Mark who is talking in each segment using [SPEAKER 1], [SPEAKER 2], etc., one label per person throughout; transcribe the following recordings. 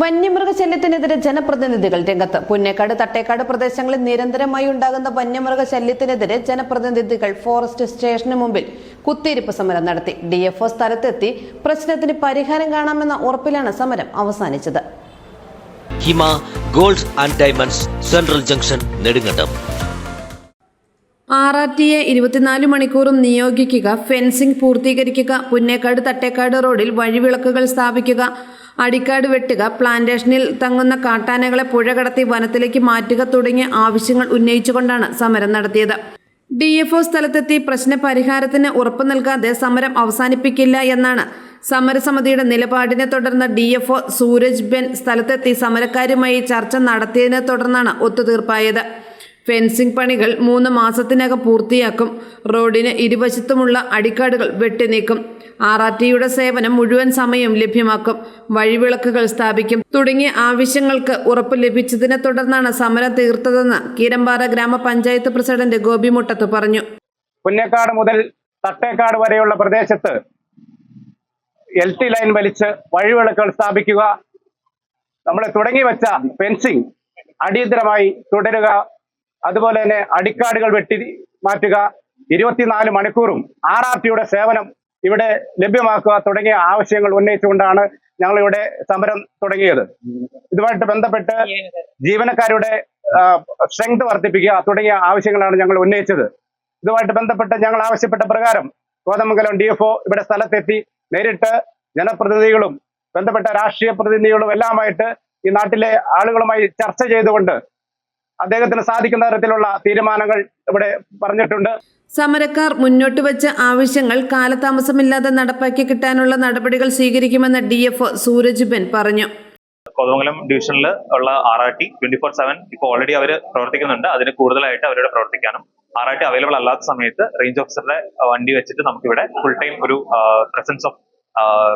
[SPEAKER 1] വന്യമൃഗശല്യത്തിനെതിരെ ജനപ്രതിനിധികൾ രംഗത്ത്. പുന്നേക്കാട് തട്ടേക്കാട് പ്രദേശങ്ങളിൽ നിരന്തരമായി ഉണ്ടാകുന്ന വന്യമൃഗശല്യത്തിനെതിരെ ജനപ്രതിനിധികൾ ഫോറസ്റ്റ് സ്റ്റേഷന് മുമ്പിൽ കുത്തിയിരിപ്പ് സമരം നടത്തി. ഡി ഡിഎഫ്ഒ സ്ഥലത്തെത്തി പ്രശ്നത്തിന് പരിഹാരം കാണാമെന്ന ഉറപ്പിലാണ് സമരം അവസാനിച്ചത്.
[SPEAKER 2] Hima gold and diamonds central junction Nedumkandam.
[SPEAKER 1] R R T A ഇരുപത്തിനാല് മണിക്കൂറും നിയോഗിക്കുക ഫെൻസിംഗ് പൂർത്തീകരിക്കുക പുന്നേക്കാട് തട്ടേക്കാട് റോഡിൽ വഴിവിളക്കുകൾ സ്ഥാപിക്കുക അടിക്കാട് വെട്ടുക പ്ലാന്റേഷനിൽ തങ്ങുന്ന കാട്ടാനകളെ പുഴ കടത്തി വനത്തിലേക്ക് മാറ്റുക തുടങ്ങിയ ആവശ്യങ്ങൾ ഉന്നയിച്ചുകൊണ്ടാണ് സമരം നടത്തിയത്. ഡി എഫ് ഒ സ്ഥലത്തെത്തി പ്രശ്ന പരിഹാരത്തിന് ഉറപ്പു നൽകാതെ സമരം അവസാനിപ്പിക്കില്ല എന്നാണ് സമരസമിതിയുടെ നിലപാടിനെ തുടർന്ന് D F O Sooraj Ben സ്ഥലത്തെത്തി സമരക്കാരുമായി ചർച്ച നടത്തിയതിനെ തുടർന്നാണ് ഒത്തുതീർപ്പായത്. ഫെൻസിംഗ് പണികൾ മൂന്ന് മാസത്തിനകം പൂർത്തിയാക്കും. റോഡിന് ഇരുവശത്തുമുള്ള അടിക്കാടുകൾ വെട്ടിനീക്കും. ആർ ആർ ടിയുടെ സേവനം മുഴുവൻ സമയം ലഭ്യമാക്കും. വഴിവിളക്കുകൾ സ്ഥാപിക്കും. തുടങ്ങിയ ആവശ്യങ്ങൾക്ക് ഉറപ്പ് ലഭിച്ചതിനെ തുടർന്നാണ് സമരം തീർത്തതെന്ന് കീരമ്പാറ ഗ്രാമപഞ്ചായത്ത് പ്രസിഡന്റ് ഗോപി മുട്ടത്ത് പറഞ്ഞു.
[SPEAKER 3] പുന്നേക്കാട് മുതൽ തട്ടേക്കാട് വരെയുള്ള പ്രദേശത്ത് എൽ ടി ലൈൻ വലിച്ച് വഴിവിളക്കുകൾ സ്ഥാപിക്കുക. നമ്മൾ തുടങ്ങി വെച്ച ഫെൻസിംഗ് അടിയന്തരമായി തുടരുക. അതുപോലെ തന്നെ അടിക്കാടുകൾ വെട്ടി മാറ്റുക ഇരുപത്തിനാല് മണിക്കൂറും ആർ ആർ ടിയുടെ സേവനം ഇവിടെ ലഭ്യമാക്കുക തുടങ്ങിയ ആവശ്യങ്ങൾ ഉന്നയിച്ചുകൊണ്ടാണ് ഞങ്ങൾ ഇവിടെ സമരം തുടങ്ങിയത്. ഇതുമായിട്ട് ബന്ധപ്പെട്ട് ജീവനക്കാരുടെ സ്ട്രെങ്ത് വർദ്ധിപ്പിക്കുക തുടങ്ങിയ ആവശ്യങ്ങളാണ് ഞങ്ങൾ ഉന്നയിച്ചത്. ഇതുമായിട്ട് ബന്ധപ്പെട്ട് ഞങ്ങൾ ആവശ്യപ്പെട്ട പ്രകാരം കോതമംഗലം ഡി എഫ് ഇവിടെ സ്ഥലത്തെത്തി നേരിട്ട് ജനപ്രതിനിധികളും ബന്ധപ്പെട്ട രാഷ്ട്രീയ പ്രതിനിധികളും എല്ലാമായിട്ട് ഈ നാട്ടിലെ ആളുകളുമായി ചർച്ച ചെയ്തുകൊണ്ട് അദ്ദേഹത്തിന് സാധിക്കുന്ന തരത്തിലുള്ള തീരുമാനങ്ങൾ ഇവിടെ പറഞ്ഞിട്ടുണ്ട്.
[SPEAKER 1] സമരക്കാർ മുന്നോട്ട് വെച്ച ആവശ്യങ്ങൾ കാലതാമസമില്ലാതെ നടപ്പാക്കി കിട്ടാനുള്ള നടപടികൾ സ്വീകരിക്കുമെന്ന് ഡി എഫ് സൂരജ് ബെൻ പറഞ്ഞു.
[SPEAKER 4] കോതമംഗലം ഡിവിഷനിൽ ഉള്ള R R T twenty four seven ഇപ്പോൾ ഓൾറെഡി അവർ പ്രവർത്തിക്കുന്നുണ്ട്. അതിന് കൂടുതലായിട്ട് അവരുടെ പ്രവർത്തിക്കാനും ആർ ആർ ടി അവൈലബിൾ അല്ലാത്ത സമയത്ത് റേഞ്ച് ഓഫീസറുടെ വണ്ടി വെച്ചിട്ട് നമുക്കിവിടെ ഫുൾ ടൈം ഒരു പ്രസൻസ് ഓഫ്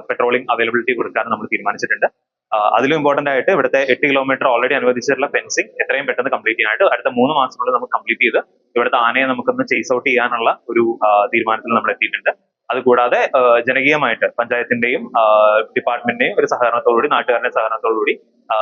[SPEAKER 4] പെട്രോളിംഗ് അവൈലബിലിറ്റി കൊടുക്കാനും നമ്മൾ തീരുമാനിച്ചിട്ടുണ്ട്. അതിലും ഇമ്പോർട്ടന്റ് ആയിട്ട് ഇവിടുത്തെ എട്ട് കിലോമീറ്റർ ഓൾറെഡി അനുവദിച്ചിട്ടുള്ള ഫെൻസിങ് എത്രയും പെട്ടെന്ന് കംപ്ലീറ്റ് ചെയ്യാനായിട്ട് അടുത്ത മൂന്ന് മാസത്തിനുള്ളിൽ നമുക്ക് കംപ്ലീറ്റ് ചെയ്ത് ഇവിടുത്തെ ആനയെ നമുക്കൊന്ന് ചേസ് ഔട്ട് ചെയ്യാനുള്ള ഒരു തീരുമാനത്തിൽ നമ്മൾ എത്തിയിട്ടുണ്ട്. അതുകൂടാതെ ജനകീയമായിട്ട് പഞ്ചായത്തിന്റെയും ഡിപ്പാർട്ട്മെന്റിന്റെയും ഒരു സഹകരണത്തോടുകൂടി നാട്ടുകാരുടെ സഹകരണത്തോടുകൂടി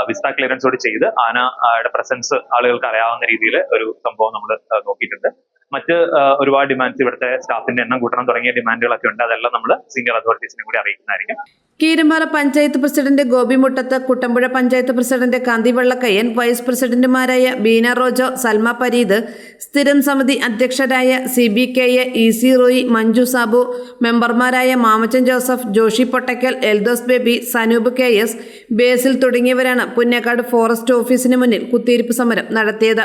[SPEAKER 4] വിസ്ത ക്ലിയറൻസോട് ചെയ്ത് ആനയുടെ പ്രസൻസ് ആളുകൾക്ക് അറിയാവുന്ന രീതിയിൽ ഒരു സംഭവം നമ്മൾ നോക്കിയിട്ടുണ്ട്. മറ്റ് ഒരുപാട് ഡിമാൻഡ്സ് ഇവിടുത്തെ സ്റ്റാഫിന്റെ എണ്ണം കൂട്ടണം തുടങ്ങിയ ഡിമാൻഡുകളൊക്കെ ഉണ്ട്. അതെല്ലാം നമ്മൾ സീനിയർ അതോറിറ്റീസിനെ കൂടി അറിയിക്കുന്നതായിരിക്കും.
[SPEAKER 1] Keerampara panchayat president Gopimuttath Kuttampuzha panchayat president Kanthi Vellakkayyan vice പ്രസിഡന്റുമാരായ ബീന റോജോ സൽമ പരീദ് സ്ഥിരം സമിതി അധ്യക്ഷരായ C B K A E C Roy Manju Sabu മെമ്പർമാരായ Mamachan Joseph Joshi Pottakkal Eldhose Baby Sanoop K S Basil തുടങ്ങിയവരാണ് പുന്നേക്കാട് ഫോറസ്റ്റ് ഓഫീസിന് മുന്നിൽ കുത്തിയിരിപ്പ് സമരം നടത്തിയത്.